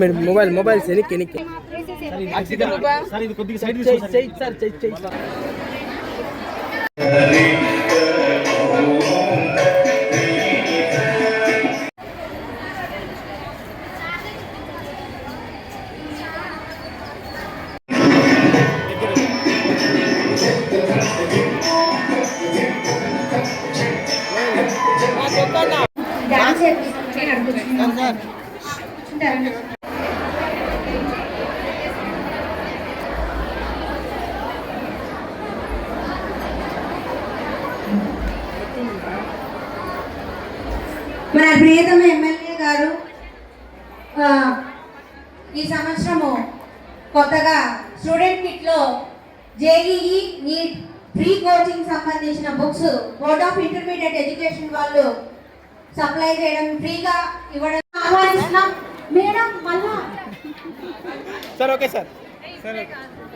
మీరు mobile mobile ఎనికి ఎనికి సార్ ఇది కొద్దిగా సైడ్ చెయ్యి సార్ సార్. ప్రియతమ ఎమ్మెల్యే గారు ఆ, ఈ సంవత్సరము కొత్తగా స్టూడెంట్ కిట్లో జేఈఈ నీట్ ఫ్రీ కోచింగ్ సంబంధించిన books board of intermediate education వాళ్ళు సప్లై చేయడం ఫ్రీగా ఇవ్వడం ఆహ్వానిస్తున్నాం. మేడం మళ్ళా సార్ ఓకే సార్.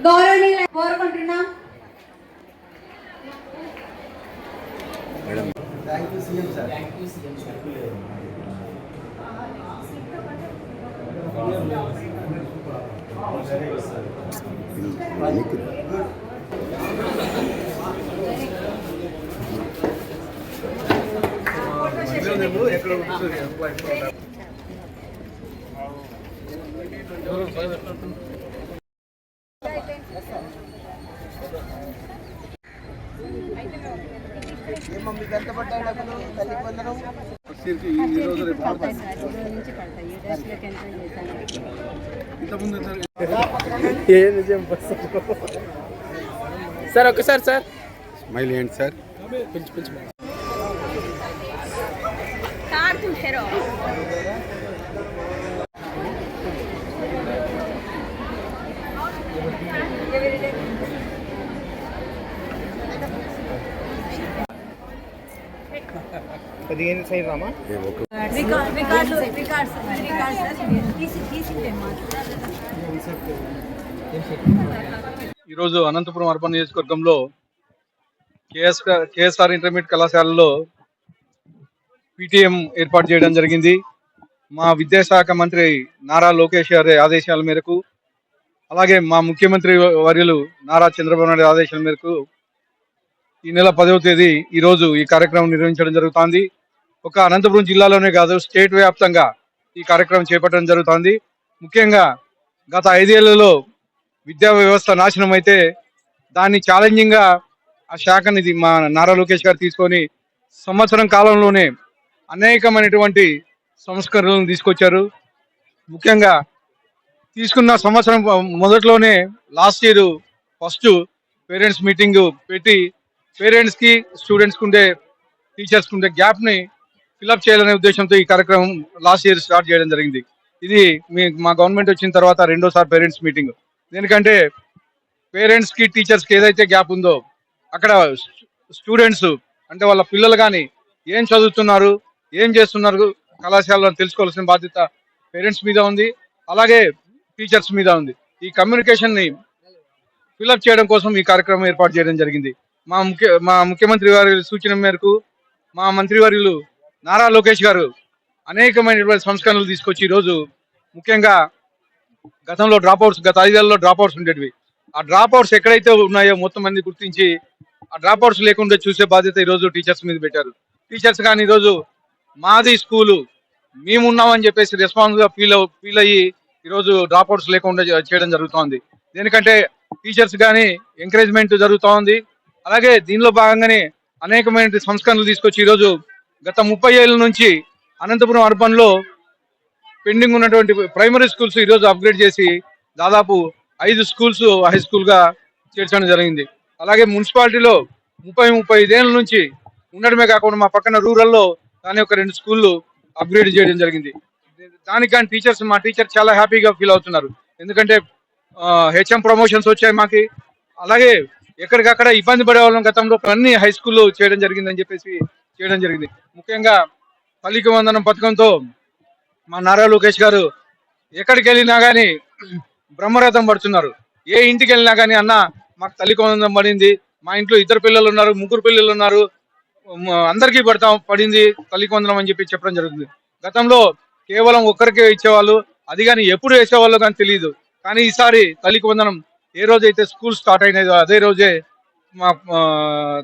గౌరవనీయులు కోరుకుంటున్నాం. ఏ నిజం బస్ సార్ వెనక్కి ఏమమ్మ మీకు ఎంత పడ్డాయి డబ్బులు? తల్లి పొందడం ఒకసారి సార్ స్మైల్ ఏంటి సార్. కొంచెం కొంచెం పదిహేను సైడ్ రామా? ఈరోజు అనంతపురం అర్బన్ నియోజకవర్గంలో కేఎస్ కేఎస్ఆర్ ఇంటర్మీడియట్ కళాశాలలో పీటీఎం ఏర్పాటు చేయడం జరిగింది. మా విద్యాశాఖ మంత్రి నారా లోకేష్ గారి ఆదేశాల మేరకు అలాగే మా ముఖ్యమంత్రి వర్యులు నారా చంద్రబాబు నాయుడు ఆదేశాల మేరకు ఈ నెల పదవ తేదీ ఈరోజు ఈ కార్యక్రమం నిర్వహించడం జరుగుతోంది. ఒక అనంతపురం జిల్లాలోనే కాదు స్టేట్ వ్యాప్తంగా ఈ కార్యక్రమం చేపట్టడం జరుగుతోంది. ముఖ్యంగా గత ఐదేళ్ళలో విద్యా వ్యవస్థ నాశనం అయితే దాన్ని ఛాలెంజింగ్గా ఆ శాఖని ఇది మా నారా లోకేష్ గారు తీసుకొని సంవత్సరం కాలంలోనే అనేకమైనటువంటి సంస్కరణలను తీసుకొచ్చారు. ముఖ్యంగా తీసుకున్న సంవత్సరం మొదట్లోనే last year first parents meeting పెట్టి పేరెంట్స్కి స్టూడెంట్స్కి ఉండే టీచర్స్కి ఉండే గ్యాప్ని ఫిలప్ ఫిల్అప్ చేయాలనే ఉద్దేశంతో ఈ కార్యక్రమం లాస్ట్ ఇయర్ స్టార్ట్ చేయడం జరిగింది. ఇది మీ మా గవర్నమెంట్ వచ్చిన తర్వాత రెండోసారి పేరెంట్స్ మీటింగ్. దేనికంటే పేరెంట్స్కి టీచర్స్కి ఏదైతే గ్యాప్ ఉందో అక్కడ స్టూడెంట్స్ అంటే వాళ్ళ పిల్లలు కానీ ఏం చదువుతున్నారు ఏం చేస్తున్నారు కళాశాలలో తెలుసుకోవాల్సిన బాధ్యత పేరెంట్స్ మీద ఉంది. అలాగే టీచర్స్ మీద ఉంది. ఈ కమ్యూనికేషన్ని ఫిలప్ ఫిల్అప్ చేయడం కోసం ఈ కార్యక్రమం ఏర్పాటు చేయడం జరిగింది. మా ముఖ్య మా ముఖ్యమంత్రి వారి సూచన మేరకు మా మంత్రివర్యులు నారా లోకేష్ గారు అనేకమైనటువంటి సంస్కరణలు తీసుకొచ్చి ఈరోజు ముఖ్యంగా గతంలో డ్రాప్ అవుట్స్ గత ఐదేళ్ళలో డ్రాప్ అవుట్స్ ఉండేటివి. ఆ డ్రాప్ అవుట్స్ ఎక్కడైతే ఉన్నాయో మొత్తం మంది గుర్తించి ఆ డ్రాప్ అవుట్స్ లేకుండా చూసే బాధ్యత ఈరోజు టీచర్స్ మీద పెట్టారు. టీచర్స్ కానీ ఈరోజు మాది స్కూలు మేము ఉన్నామని చెప్పేసి రెస్పాన్స్గా ఫీల్ ఫీల్ అయ్యి ఈరోజు డ్రాప్ అవుట్స్ లేకుండా చేయడం జరుగుతోంది. దేనికంటే టీచర్స్ కానీ ఎంకరేజ్మెంట్ జరుగుతూ ఉంది అలాగే దీనిలో భాగంగానే అనేకమైన సంస్కరణలు తీసుకొచ్చి ఈరోజు గత ముప్పై ఏళ్ళ నుంచి అనంతపురం అర్బన్లో పెండింగ్ ఉన్నటువంటి ప్రైమరీ స్కూల్స్ ఈరోజు అప్గ్రేడ్ చేసి దాదాపు ఐదు స్కూల్స్ హై స్కూల్గా చేర్చడం జరిగింది. అలాగే మున్సిపాలిటీలో ముప్పై ముప్పై ఐదేళ్ళ నుంచి ఉండడమే కాకుండా మా పక్కన రూరల్లో దాని యొక్క రెండు స్కూళ్ళు అప్గ్రేడ్ చేయడం జరిగింది. దానికి కానీ టీచర్స్ మా టీచర్ చాలా హ్యాపీగా ఫీల్ అవుతున్నారు. ఎందుకంటే హెచ్ఎం ప్రమోషన్స్ వచ్చాయి మాకి. అలాగే ఎక్కడికక్కడ ఇబ్బంది పడే వాళ్ళం గతంలో అన్ని హై స్కూల్లో చేయడం జరిగిందని చెప్పేసి చేయడం జరిగింది. ముఖ్యంగా తల్లికి వందనం పథకంతో మా నారా లోకేష్ గారు ఎక్కడికి వెళ్ళినా కానీ బ్రహ్మరథం పడుతున్నారు. ఏ ఇంటికి వెళ్ళినా కానీ అన్న మాకు తల్లికి వందనం పడింది. మా ఇంట్లో ఇద్దరు పిల్లలు ఉన్నారు ముగ్గురు పిల్లలు ఉన్నారు. అందరికీ పడతాం పడింది తల్లి వందనం అని చెప్పి చెప్పడం జరుగుతుంది. గతంలో కేవలం ఒక్కరికే ఇచ్చేవాళ్ళు అది కానీ ఎప్పుడు వేసేవాళ్ళు కానీ తెలియదు కానీ ఈసారి తల్లికి వందనం ఏ రోజైతే స్కూల్ స్టార్ట్ అయినదో అదే రోజే మా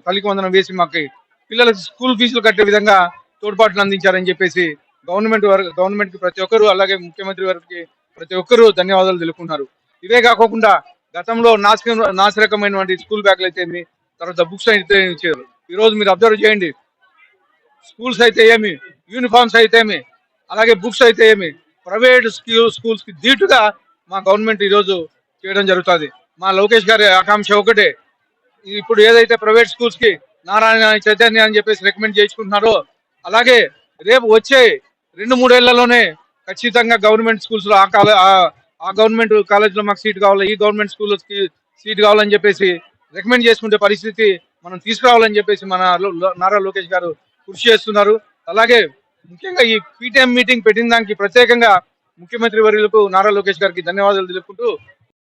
తల్లికి వందనం వేసి మాకు పిల్లలకు స్కూల్ ఫీజులు కట్టే విధంగా తోడ్పాటును అందించారని చెప్పేసి గవర్నమెంట్ వారు గవర్నమెంట్కి ప్రతి ఒక్కరు అలాగే ముఖ్యమంత్రి వారికి ప్రతి ఒక్కరూ ధన్యవాదాలు తెలుపుకున్నారు ఇవే కాకుండా గతంలో నాశకం నాశరకమైనటువంటి స్కూల్ బ్యాగులు అయితే ఏమి తర్వాత బుక్స్ అయితే ఇచ్చారు. ఈరోజు మీరు అబ్జర్వ్ చేయండి. స్కూల్స్ అయితే ఏమి యూనిఫామ్స్ అయితే ఏమి అలాగే బుక్స్ అయితే ఏమి ప్రైవేట్ స్కూల్స్కి ధీటుగా మా గవర్నమెంట్ ఈరోజు చేయడం జరుగుతుంది. మా లోకేష్ గారి ఆకాంక్ష ఒకటే. ఇప్పుడు ఏదైతే ప్రైవేట్ స్కూల్స్కి నారాయణ చైతన్య అని చెప్పేసి రికమెండ్ చేసుకుంటున్నారు అలాగే రేపు వచ్చే రెండు మూడేళ్ళలోనే ఖచ్చితంగా గవర్నమెంట్ స్కూల్స్లో ఆ కాలే ఆ- గవర్నమెంట్ కాలేజ్లో మాకు సీట్ కావాలి ఈ గవర్నమెంట్ స్కూల్కి సీట్ కావాలని చెప్పేసి రికమెండ్ చేసుకుంటే పరిస్థితి మనం తీసుకురావాలని చెప్పేసి మన నారా లోకేష్ గారు కృషి చేస్తున్నారు. అలాగే ముఖ్యంగా ఈ పీటీఎం మీటింగ్ పెట్టిన దానికి ప్రత్యేకంగా ముఖ్యమంత్రి వర్యులకు నారా లోకేష్ గారికి ధన్యవాదాలు తెలుపుకుంటూ